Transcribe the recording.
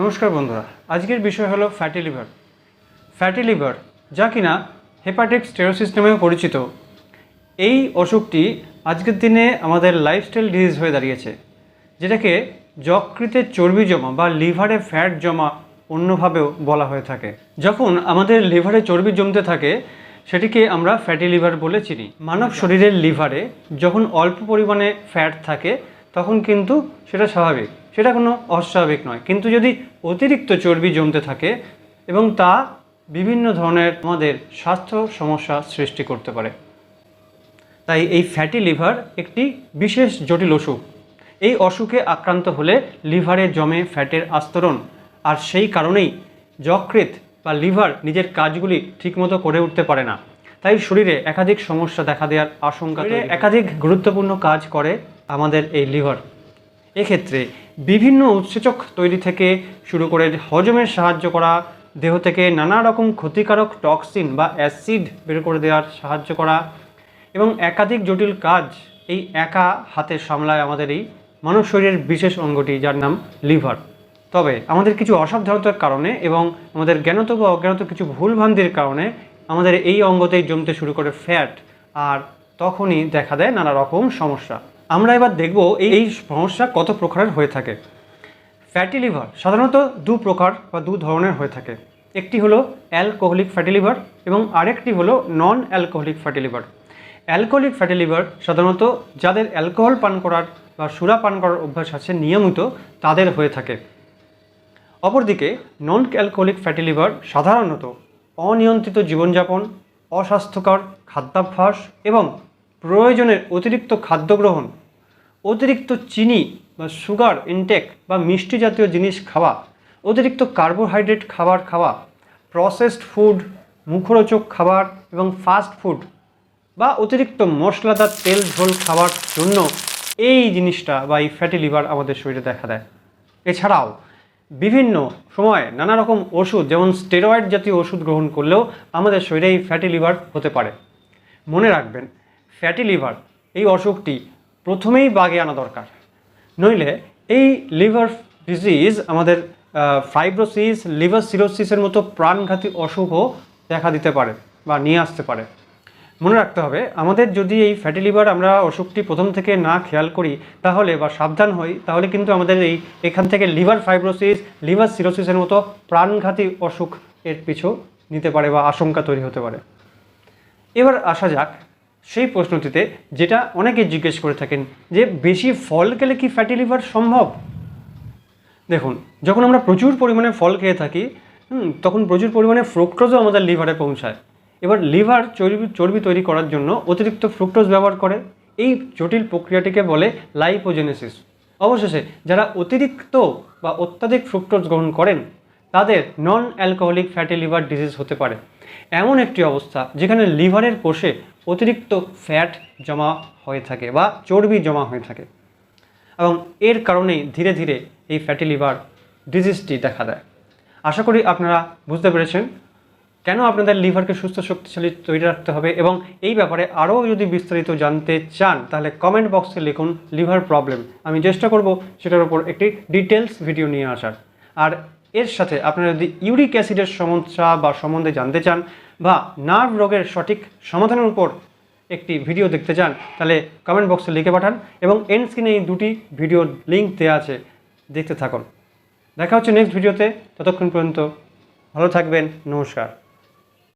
নমস্কার বন্ধুরা, আজকের বিষয় হলো ফ্যাটি লিভার ফ্যাটি লিভার যা কিনা হেপাটিক স্টেরোসিস নামেও পরিচিত। এই অসুখটি আজকের দিনে আমাদের লাইফস্টাইল ডিজিজ হয়ে দাঁড়িয়েছে, যেটাকে যকৃতে চর্বি জমা বা লিভারে ফ্যাট জমা অন্যভাবেও বলা হয়ে থাকে। যখন আমাদের লিভারে চর্বি জমতে থাকে, সেটিকে আমরা ফ্যাটি লিভার বলে চিনি। মানব শরীরের লিভারে যখন অল্প পরিমাণে ফ্যাট থাকে, তখন কিন্তু সেটা স্বাভাবিক। সেটা কোনো অস্বাভাবিক নয়। কিন্তু যদি অতিরিক্ত চর্বি জমতে থাকে এবং তা বিভিন্ন ধরনের আমাদের স্বাস্থ্য সমস্যা সৃষ্টি করতে পারে। তাই এই ফ্যাটি লিভার একটি বিশেষ জটিল অসুখ। এই অসুখে আক্রান্ত হলে লিভারে জমে ফ্যাটের আস্তরণ আর সেই কারণেই যকৃত বা লিভার নিজের কাজগুলি ঠিকমতো করে উঠতে পারে না। তাই শরীরে একাধিক সমস্যা দেখা দেওয়ার আশঙ্কা একাধিক গুরুত্বপূর্ণ কাজ করে আমাদের এই লিভার এক্ষেত্রে বিভিন্ন উৎসেচক তৈরি থেকে শুরু করে হজমের সাহায্য করা, দেহ থেকে নানা রকম ক্ষতিকারক টক্সিন বা অ্যাসিড বের করে দেওয়ার সাহায্য করা এবং একাধিক জটিল কাজ এই একা হাতে সামলায় আমাদের এই মানব শরীরের বিশেষ অঙ্গটি যার নাম লিভার। তবে আমাদের কিছু অসাবধানতার কারণে এবং আমাদের জ্ঞানত বা অজ্ঞানত কিছু ভুলভ্রান্তির কারণে আমাদের এই অঙ্গতেই জমতে শুরু করে ফ্যাট, আর তখনই দেখা দেয় নানা রকম সমস্যা। আমরা এবার দেখব এই সমস্যা কত প্রকারের হয়ে থাকে। ফ্যাটি লিভার সাধারণত দু প্রকার বা দু ধরনের হয়ে থাকে। একটি হলো অ্যালকোহলিক ফ্যাটি লিভার এবং আরেকটি হলো non alcoholic fatty liver alcoholic fatty liver সাধারণত যাদের অ্যালকোহল পান করার বা সুরা পান করার অভ্যাস আছে নিয়মিত, তাদের হয়ে থাকে। অপরদিকে নন অ্যালকোহলিক ফ্যাটি লিভার সাধারণত অনিয়ন্ত্রিত জীবনযাপন, অস্বাস্থ্যকর খাদ্যাভ্যাস এবং প্রয়োজনের অতিরিক্ত খাদ্য গ্রহণ অতিরিক্ত চিনি বা সুগার ইনটেক বা মিষ্টি জাতীয় জিনিস খাওয়া, অতিরিক্ত কার্বোহাইড্রেট খাবার খাওয়া প্রসেসড ফুড মুখরোচক খাবার এবং ফাস্ট ফুড বা অতিরিক্ত মশলাদার তেল ঝোল খাওয়ার জন্য এই জিনিসটা বা এই ফ্যাটি লিভার আমাদের শরীরে দেখা দেয়। এছাড়াও বিভিন্ন সময় নানা রকম ওষুধ যেমন স্টেরয়েড জাতীয় ওষুধ গ্রহণ করলেও আমাদের শরীরে এই ফ্যাটি লিভার হতে পারে। মনে রাখবেন ফ্যাটি লিভার এই অসুখটি প্রথমেই বাগে আনা দরকার। নইলে এই লিভার ডিজিজ আমাদের ফাইব্রোসিস লিভার সিরোসিসের মতো প্রাণঘাতী অসুখও দেখা দিতে পারে বা নিয়ে আসতে পারে। মনে রাখতে হবে, আমাদের যদি এই ফ্যাটি লিভার আমরা অসুখটি প্রথম থেকে না খেয়াল করি তাহলে বা সাবধান হই, তাহলে কিন্তু আমাদের এই এখান থেকে লিভার ফাইব্রোসিস লিভার সিরোসিসের মতো প্রাণঘাতী অসুখ এর পিছু নিতে পারে বা আশঙ্কা তৈরি হতে পারে। এবার আসা যাক সেই প্রশ্নটিতে যেটা অনেকে জিজ্ঞেস করে থাকেন যে বেশি ফল খেলে কি ফ্যাটি লিভার সম্ভব? দেখুন, যখন আমরা প্রচুর পরিমাণে ফল খেয়ে থাকি তখন প্রচুর পরিমাণে ফ্রুক্টোজও আমাদের লিভারে পৌঁছায়। এবার লিভার চর্বি চর্বি তৈরি করার জন্য অতিরিক্ত ফ্রুক্টোজ ব্যবহার করে। এই জটিল প্রক্রিয়াটিকে বলে লাইপোজেনেসিস অবশেষে যারা অতিরিক্ত বা অত্যাধিক ফ্রুক্টোজ গ্রহণ করেন, তাদের non alcoholic fatty liver disease হতে পারে। এমন একটি অবস্থা যেখানে লিভারের কোষে অতিরিক্ত ফ্যাট জমা হয়ে থাকে বা চর্বি জমা হয়ে থাকে। এবং এর কারণেই ধীরে ধীরে এই ফ্যাটি লিভার ডিজিজটি দেখা দেয়। আশা করি আপনারা বুঝতে পেরেছেন কেন আপনাদের লিভারকে সুস্থ শক্তিশালী তৈরি রাখতে হবে এবং এই ব্যাপারে আরও যদি বিস্তারিত জানতে চান, তাহলে কমেন্ট বক্সে লিখুন লিভার প্রবলেম। আমি চেষ্টা করব সেটার উপর একটি ডিটেলস ভিডিও নিয়ে আসার। আর এর সাথে আপনারা যদি ইউরিক অ্যাসিডের সমস্যা বা সম্বন্ধে জানতে চান বা নার্ভ রোগের সঠিক সমাধানের উপর একটি ভিডিও দেখতে চান, তাহলে কমেন্ট বক্সে লিখে পাঠান এবং এন্ড স্ক্রিনে এই দুটি ভিডিওর লিঙ্ক দেওয়া আছে, দেখতে থাকুন। দেখা হচ্ছে নেক্সট ভিডিওতে ততক্ষণ পর্যন্ত ভালো থাকবেন, নমস্কার।